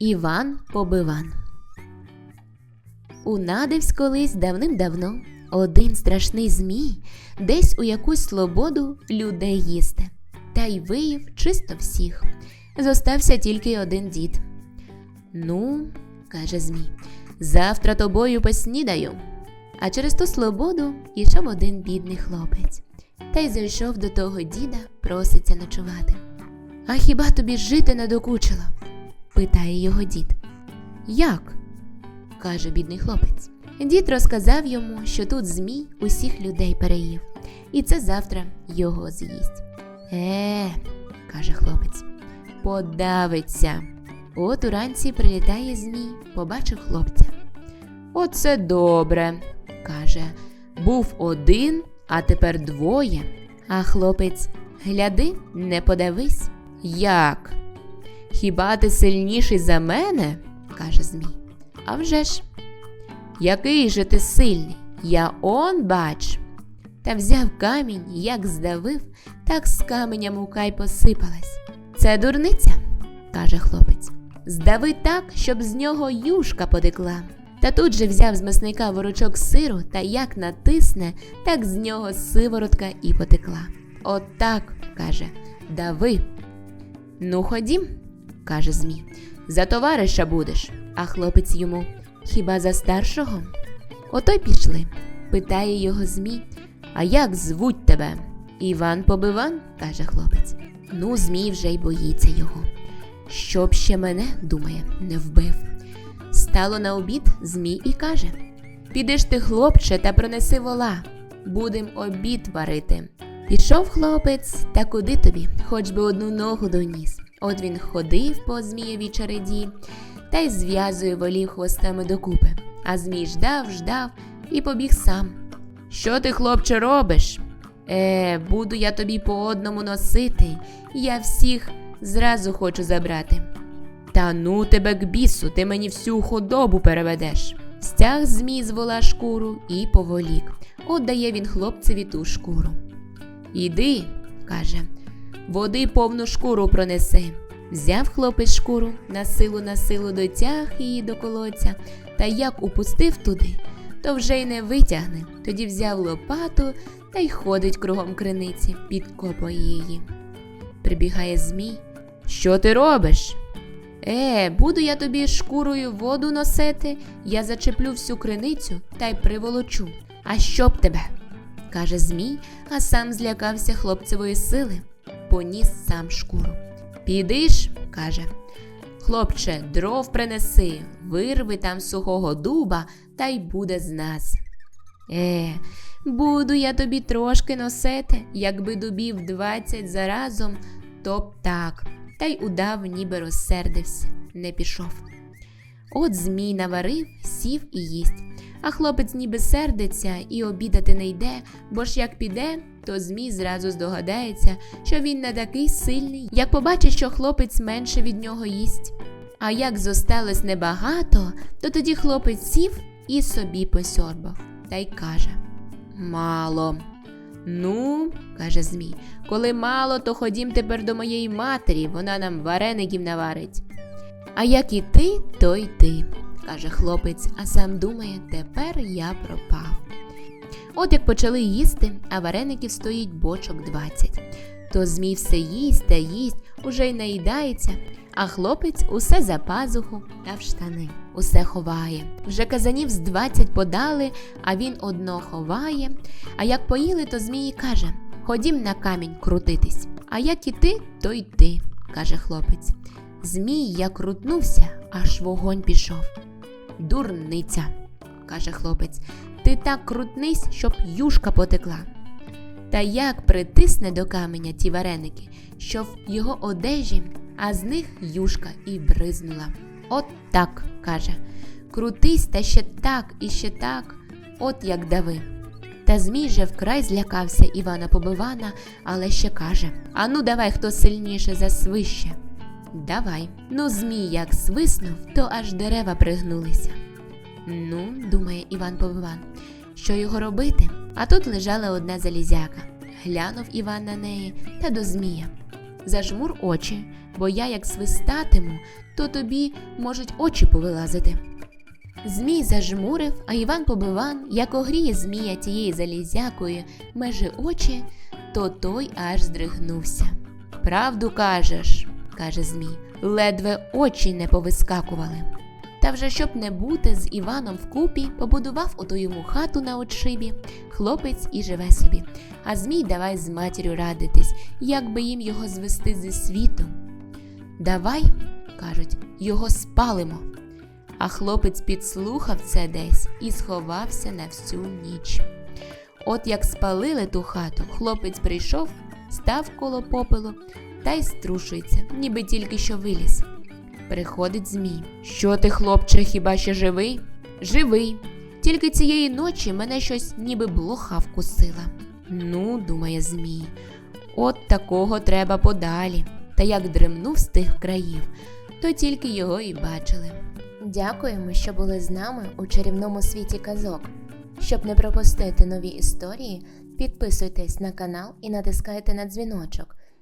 Іван Побиван. Унадивсь колись давним-давно один страшний змій десь у якусь свободу людей їсти, та й виїв чисто всіх. Зостався тільки один дід. Ну, каже Змій, завтра тобою поснідаю. А через ту свободу йшов один бідний хлопець, та й зайшов до того діда, проситься ночувати. А хіба тобі жити не докучило? Питає його дід. Як? каже бідний хлопець. Дід розказав йому, що тут змій усіх людей переїв, і це завтра його з'їсть. Е, каже хлопець, подавиться. От уранці прилітає змій, побачив хлопця. Оце добре, каже. Був один, а тепер двоє. А хлопець, гляди, не подавись. Як? Хіба ти сильніший за мене? каже Змій. А вже ж. Який же ти сильний? Я он бач. Та взяв камінь, як здавив, так з каменя мука й посипалась. Це дурниця, каже хлопець. Здави так, щоб з нього юшка потекла. Та тут же взяв з мисника ворочок сиру та як натисне, так з нього сиворотка і потекла. От каже, дави. Ну, ходім, каже Змій. За товариша будеш, а хлопець йому хіба за старшого? Ото й пішли. Питає його Змій, а як звуть тебе? Іван Побиван, каже хлопець. Ну, Змій вже й боїться його. Щоб ще мене, думає, не вбив. Стало на обід Змій і каже: Піди ж ти, хлопче, та принеси вола, будем обід варити. Пішов хлопець, та куди тобі, хоч би одну ногу доніс. От він ходив по змієвій череді та й зв'язує волів хвостами докупи. А змій ждав, ждав і побіг сам. Що ти, хлопче, робиш? Е, буду я тобі по одному носити, я всіх зразу хочу забрати. Та ну тебе к бісу, ти мені всю худобу переведеш. Стяг змій з вола шкуру і поволік. Отдає він хлопцеві ту шкуру. Іди, каже, води повну шкуру пронеси. Взяв хлопець шкуру, на силу на силу дотяг її до колодця, та як упустив туди, то вже й не витягне. Тоді взяв лопату та й ходить кругом криниці, підкопує її. Прибігає змій. Що ти робиш? Е, буду я тобі шкурою воду носити, я зачеплю всю криницю та й приволочу. А щоб тебе? каже Змій, а сам злякався хлопцевої сили, поніс сам шкуру. Підиш, каже. Хлопче, дров принеси, вирви там сухого дуба, та й буде з нас. Е, буду я тобі трошки носити, якби дубів двадцять заразом, то б так, та й удав, ніби розсердився, не пішов. От змій наварив, сів і їсть, а хлопець ніби сердиться і обідати не йде, бо ж як піде, то змій зразу здогадається, що він не такий сильний, як побачить, що хлопець менше від нього їсть. А як зосталось небагато, то тоді хлопець сів і собі посьорбав та й каже Мало. Ну, каже Змій, коли мало, то ходім тепер до моєї матері, вона нам вареників наварить. А як і ти, то й ти, каже хлопець, а сам думає, тепер я пропав. От як почали їсти, а вареників стоїть бочок двадцять. То Змій все їсть та їсть, уже й наїдається, а хлопець усе за пазуху та в штани, усе ховає. Вже казанів з двадцять подали, а він одно ховає. А як поїли, то Змій каже Ходім на камінь крутитись. А як і ти, то й ти, каже хлопець. Змій як крутнувся, аж вогонь пішов. Дурниця, каже хлопець, ти так крутнись, щоб юшка потекла. Та як притисне до каменя ті вареники, що в його одежі, а з них юшка і бризнула. От так, каже, крутись та ще так і ще так, от як дави. Та Змій же вкрай злякався Івана Побивана, але ще каже Ану, давай, хто сильніше засвище. Давай. Ну, Змій як свиснув, то аж дерева пригнулися. Ну, думає Іван Повиван, що його робити? А тут лежала одна залізяка. Глянув Іван на неї та до Змія. зажмур очі, бо я як свистатиму, то тобі можуть очі повилазити. Змій зажмурив, а Іван Побиван, як огріє змія тієї залізякої межі очі, то той аж здригнувся. Правду кажеш, каже Змій, ледве очі не повискакували. Та вже щоб не бути з Іваном вкупі, побудував ото йому хату на отшибі, хлопець і живе собі. А Змій давай з матір'ю радитись, як би їм його звести зі світу. Давай, кажуть, його спалимо. А хлопець підслухав це десь і сховався на всю ніч. От як спалили ту хату, хлопець прийшов, став коло попелу та й струшується, ніби тільки що виліз. Приходить Змій. Що ти, хлопче, хіба ще живий? Живий. Тільки цієї ночі мене щось ніби блоха вкусила. Ну, думає Змій, от такого треба подалі. Та як дремнув з тих країв, то тільки його і бачили. Дякуємо, що були з нами у чарівному світі казок. Щоб не пропустити нові історії, підписуйтесь на канал і натискайте на дзвіночок.